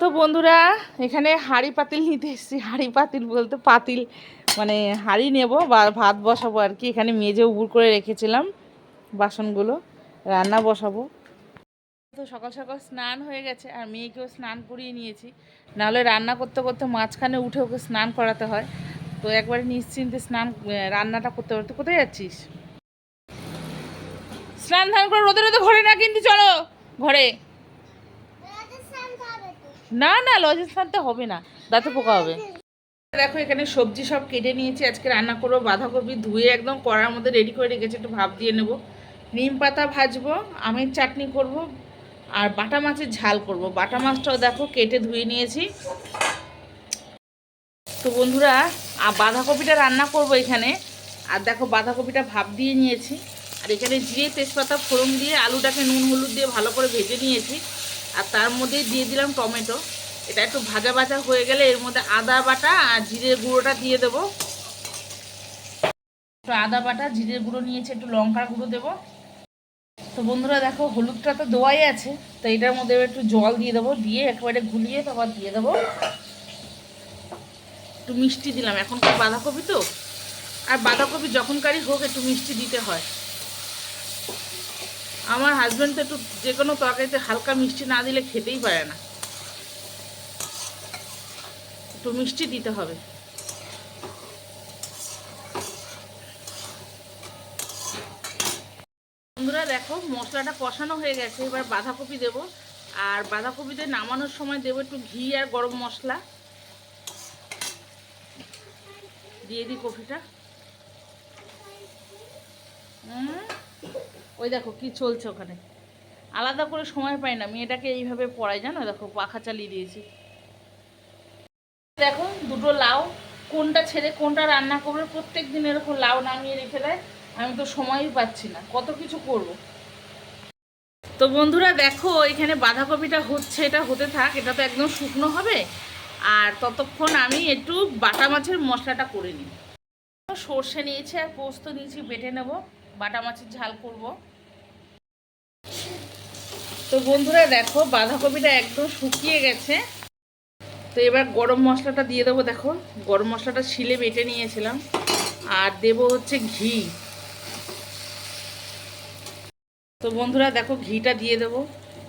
তো বন্ধুরা, এখানে হাঁড়ি পাতিল নিতে এসেছি। হাঁড়ি পাতিল বলতে পাতিল মানে হাঁড়ি নেব বা ভাত বসাবো আর কি। এখানে মেজে উবুর করে রেখেছিলাম বাসনগুলো, রান্না বসাবো। তো সকাল সকাল স্নান হয়ে গেছে আর মেয়েকেও স্নান করিয়ে নিয়েছি। নাহলে রান্না করতে করতে মাঝখানে উঠে ওকে স্নান করাতে হয়। তো একবারে নিশ্চিন্তে স্নান রান্নাটা করতে পারো তুই কোথায় যাচ্ছিস? স্নান ধান করে রোদে রোদে ঘরে না কিন্তু চলো, ঘরে। না না লজেন্স আনতে হবে না, দাঁতে পোকা হবে। দেখো, এখানে সবজি সব কেটে নিয়েছি, আজকে রান্না করব, বাঁধাকপি ধুয়ে একদম কড়ার মধ্যে রেডি করে রেখেছি, একটু ভাপ দিয়ে নেব। নিম পাতা ভাজবো, আমের চাটনি করব, আর বাটা মাছের ঝাল করব। বাটা মাছটাও দেখো, কেটে ধুয়ে নিয়েছি। তো বন্ধুরা আর বাঁধাকপিটা রান্না করব এখানে। আর দেখো, বাঁধাকপিটা ভাপ দিয়ে নিয়েছি। আর এখানে জিরে তেজপাতা ফোড়ন দিয়ে আলুটাকে নুন হলুদ দিয়ে ভালো করে ভেজে নিয়েছি। আর তার মধ্যে দিয়ে দিলাম টমেটো। এটা একটু ভাজা ভাজা হয়ে গেলে এর মধ্যে আদা বাটা আর জিরের গুঁড়োটা দিয়ে দেবো। একটু আদা বাটা, জিরের গুঁড়ো নিয়েছে, একটু লঙ্কার গুঁড়ো দেবো। তো বন্ধুরা দেখো, হলুদটা তো দেওয়াই আছে, তো এটার মধ্যে একটু জল দিয়ে দেবো, দিয়ে একেবারে গুলিয়ে তারপর দিয়ে দেবো। একটু মিষ্টি দিলাম, এখনকার বাঁধাকপি তো। আর বাঁধাকপি যখনকারই হোক একটু মিষ্টি দিতে হয়। আমার হাজব্যান্ড তো একটু যে কোনো তরকারিতে হালকা মিষ্টি না দিলে খেতেই পারে না। একটু মিষ্টি দিতে হবে। বন্ধুরা দেখো, মশলাটা কষানো হয়ে গেছে, এবার বাঁধাকপি দেবো। আর বাঁধাকপিতে নামানোর সময় দেবো একটু ঘি আর গরম মশলা। দিয়ে দিই কফিটা। হুম ওই দেখো কি চলছে ওখানে। আলাদা করে সময় পাই না, মেয়েটাকে এইভাবে পড়াই জানো? দেখো, পাখা চালিয়ে দিয়েছি। দেখো, দুটো লাউ, কোনটা ছেড়ে কোনটা রান্না করবে প্রত্যেক দিন এরকম লাউ নামিয়ে রেখে দেয়, আমি তো সময়ই পাচ্ছি না, কত কিছু করব। তো বন্ধুরা, দেখো, এখানে বাঁধাকপিটা হচ্ছে, এটা হতে থাক, এটা তো একদম শুকনো হবে, আর ততক্ষণ আমি একটু বাটা মাছের মশলাটা করে নিই। সর্ষে নিয়েছি আর পোস্ত নিয়েছি, বেটে নেব, বাটা মাছের ঝাল করব। তো বন্ধুরা দেখো, বাঁধাকপিটা একদম শুকিয়ে গেছে। তো এবার গরম মশলাটা দিয়ে দেবো, দেখো। গরম মশলাটা শিলে বেটে নিয়েছিলাম। আর দেবো হচ্ছে ঘি। তো বন্ধুরা দেখো, ঘিটা দিয়ে দেবো।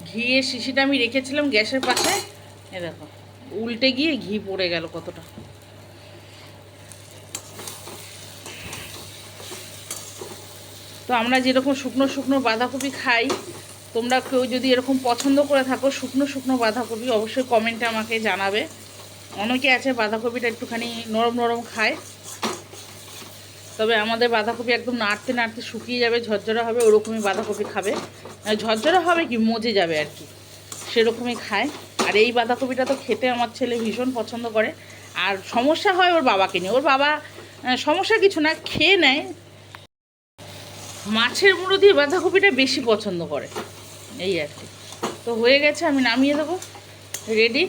ঘিয়ের শিশিটা আমি রেখেছিলাম গ্যাসের পাশে। এ দেখো, উল্টে গিয়ে ঘি পড়ে গেল কতটা। তো আমরা যেরকম শুকনো শুকনো বাঁধাকপি খাই তোমরা কেউ যদি এরকম পছন্দ করে থাকো, শুকনো শুকনো বাঁধাকপি অবশ্যই কমেন্টে আমাকে জানাবে। অনেকে আছে বাঁধাকপিটা একটুখানি নরম নরম খায়। তবে আমাদের বাঁধাকপি একদম নাড়তে নাড়তে শুকিয়ে যাবে, ঝরঝরা হবে, ওরকমই বাঁধাকপি খাবে। ঝরঝরা হবে কি, মজে যাবে আর কি। সেরকমই খায়। আর এই বাঁধাকপিটা তো খেতে আমার ছেলে ভীষণ পছন্দ করে। আর সমস্যা হয় ওর বাবাকে নিয়ে। ওর বাবা সমস্যা কিছু না, খেয়ে নেয়। মাছের মুড়ো দিয়ে বাঁধাকপিটা বেশি পছন্দ করে। এই আর কি। তো হয়ে গেছে, আমি নামিয়ে দেবো। রেডি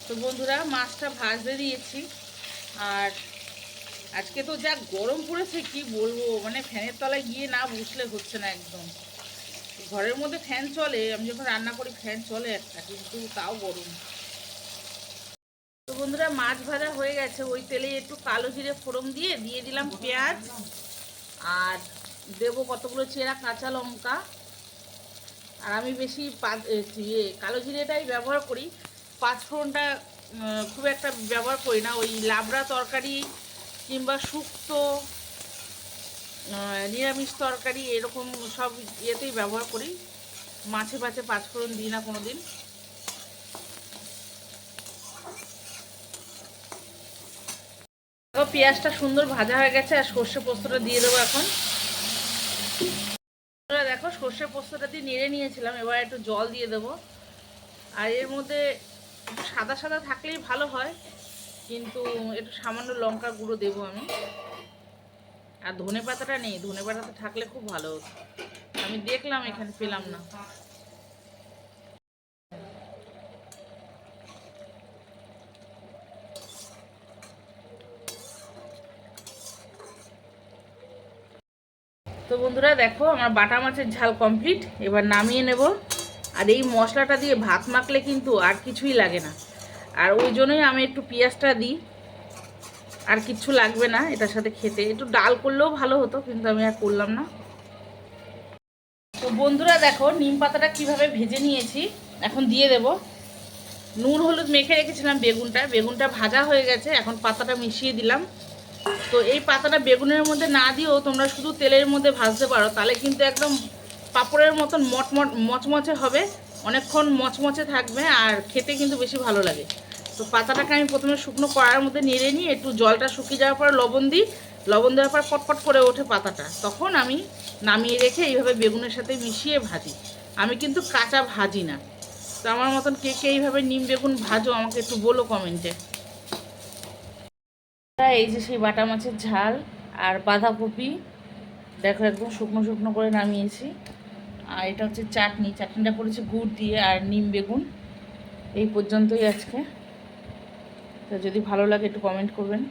তো বন্ধুরা, মাছটা ভাজতে দিয়েছি। আর আজকে তো যা গরম পড়েছে, কি বলব? মানে ফ্যানের তলায় গিয়ে না বসলে হচ্ছে না একদম। ঘরের মধ্যে ফ্যান চলে, আমি যখন রান্না করি, ফ্যান চলে একটা, কিন্তু তাও গরম। তো বন্ধুরা, মাছ ভাজা হয়ে গেছে। ওই তেলে একটু কালো জিরে ফোড়ন দিয়ে দিয়ে দিলাম পেঁয়াজ। আর দেবো কতগুলো চেরা, কাঁচা লঙ্কা। আর আমি বেশি ইয়ে কালো জিরেটাই ব্যবহার করি। পাঁচ ফোড়নটা খুব একটা ব্যবহার করি না। ওই লাবড়া তরকারি কিংবা শুক্তো নিরামিষ তরকারি এরকম সব ইয়েতেই ব্যবহার করি। মাছে পাছে পাঁচ ফোড়ন দিই না কোনো দিন পেঁয়াজটা সুন্দর ভাজা হয়ে গেছে, আর সর্ষে পোস্তটা দিয়ে দেবো এখন। দেখো সর্ষে পোস্তটা দিয়ে নেড়ে নিয়েছিলাম, এবার একটু জল দিয়ে দেবো। আর এর মধ্যে সাদা সাদা থাকলেই ভালো হয়, কিন্তু একটু সামান্য লঙ্কা গুঁড়ো দেবো আমি। আর ধনে পাতাটা নেই ধনে পাতাটা থাকলে খুব ভালো হতো। আমি দেখলাম, এখানে পেলাম না। তো বন্ধুরা দেখো, আমার বাটা মাছের ঝাল কমপ্লিট এবার নামিয়ে নেব। আর এই মশলাটা দিয়ে ভাত মাখলে কিন্তু আর কিছুই লাগে না। আর ওই জন্যই আমি একটু পেঁয়াজটা দিই। আর কিচ্ছু লাগবে না এটার সাথে খেতে। একটু ডাল করলেও ভালো হতো, কিন্তু আমি আর করলাম না। তো বন্ধুরা দেখো, নিম পাতাটা কীভাবে ভেজে নিয়েছি, এখন দিয়ে দেব। নুন হলুদ মেখে রেখেছিলাম বেগুনটা। বেগুনটা ভাজা হয়ে গেছে, এখন পাতাটা মিশিয়ে দিলাম। তো এই পাতাটা বেগুনের মধ্যে না দিয়েও তোমরা শুধু তেলের মধ্যে ভাজতে পারো, তাহলে কিন্তু একদম পাঁপড়ের মতন মটমট মচমচে হবে, অনেকক্ষণ মচমচে থাকবে আর খেতে কিন্তু বেশি ভালো লাগে। তো পাতাটাকে আমি প্রথমে শুকনো কড়ার মধ্যে নেড়ে নিয়ে একটু জলটা শুকিয়ে যাওয়ার পর লবণ দিই, লবণ দেওয়ার পর পটপট করে ওঠে পাতাটা। তখন আমি নামিয়ে রেখে এইভাবে বেগুনের সাথে মিশিয়ে ভাজি। আমি কিন্তু কাঁচা ভাজি না। তো আমার মতন কে কে এইভাবে নিম বেগুন ভাজো, আমাকে একটু বলো কমেন্টে। এই যে সেই বাটা মাছের ঝাল আর বাঁধাকপি, দেখো একদম শুকনো শুকনো করে নামিয়েছি। আর এটা হচ্ছে চাটনি, চাটনিটা করেছি গুড় দিয়ে আর নিম বেগুন, এই পর্যন্তই আজকে। তো যদি ভালো লাগে একটু কমেন্ট করবেন।